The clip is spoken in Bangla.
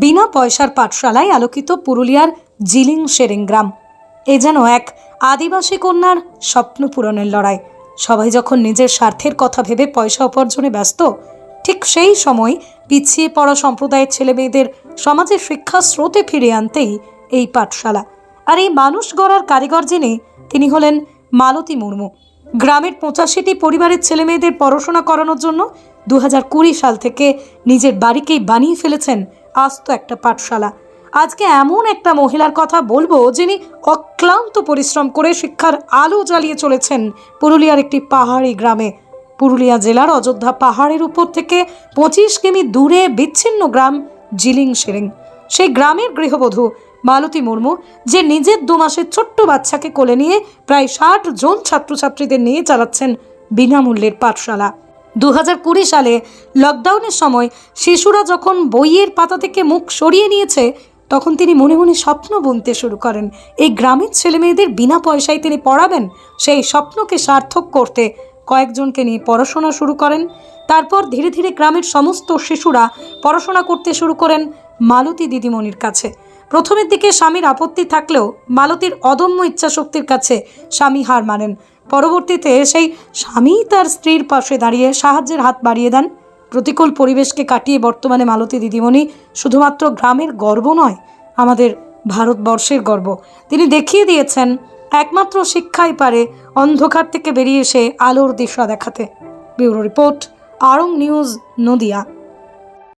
বিনা পয়সার পাঠশালায় আলোকিত পুরুলিয়ার জিলিং শেরিং গ্রাম। এ যেন এক আদিবাসী কন্যার স্বপ্ন পূরণের লড়াই। সবাই যখন নিজের স্বার্থের কথা ভেবে পয়সা উপার্জনে ব্যস্ত, ঠিক সেই সময় পিছিয়ে পড়া সম্প্রদায়ের ছেলে মেয়েদের সমাজের শিক্ষা স্রোতে ফিরিয়ে আনতেই এই পাঠশালা। আর এই মানুষ গড়ার কারিগর যিনি, তিনি হলেন মালতী মুর্মু। গ্রামের পঁচাশিটি পরিবারের ছেলে মেয়েদের পড়াশোনা করানোর জন্য দু সাল থেকে নিজের বাড়িকেই বানিয়ে ফেলেছেন আস্ত একটা পাঠশালা। আজকে এমন একটা মহিলার কথা বলব যিনি অক্লান্ত পরিশ্রম করে শিক্ষার আলো জ্বালিয়ে চলেছেন পুরুলিয়ার একটি পাহাড়ি গ্রামে। পুরুলিয়া জেলার অযোধ্যা পাহাড়ের উপর থেকে পঁচিশ কিমি দূরে বিচ্ছিন্ন গ্রাম জিলিং শেরিং সেই গ্রামের গৃহবধূ মালতী মুর্মু, যে নিজের দু মাসের ছোট্ট বাচ্চাকে কোলে নিয়ে প্রায় ষাট জন ছাত্রছাত্রীদের নিয়ে চালাচ্ছেন বিনামূল্যের পাঠশালা। দু হাজার কুড়ি সালে লকডাউনের সময় শিশুরা যখন বইয়ের পাতা থেকে মুখ সরিয়ে নিয়েছে, তখন তিনি মনে মনে স্বপ্ন বুনতে শুরু করেন। এই গ্রামের ছেলেমেয়েদের বিনা পয়সায় তিনি পড়াবেন, সেই স্বপ্নকে সার্থক করতে কয়েকজনকে নিয়ে পড়াশোনা শুরু করেন। তারপর ধীরে ধীরে গ্রামের সমস্ত শিশুরা পড়াশোনা করতে শুরু করেন। মালতী দিদিমণির কাছে। প্রথমের দিকে স্বামীর আপত্তি থাকলেও মালতীর অদম্য ইচ্ছাশক্তির কাছে স্বামী হার মানেন। পরবর্তীতে সেই স্বামী তার স্ত্রীর পাশে দাঁড়িয়ে সাহায্যের হাত বাড়িয়ে দেন। প্রতিকূল পরিবেশকে কাটিয়ে বর্তমানে মালতী দিদিমণি শুধুমাত্র গ্রামের গর্ব নয়, আমাদের ভারতবর্ষের গর্ব। তিনি দেখিয়ে দিয়েছেন, একমাত্র শিক্ষাই পারে অন্ধকার থেকে বেরিয়ে এসে আলোর দিশা দেখাতে। Bureau report Arong news, Nadia.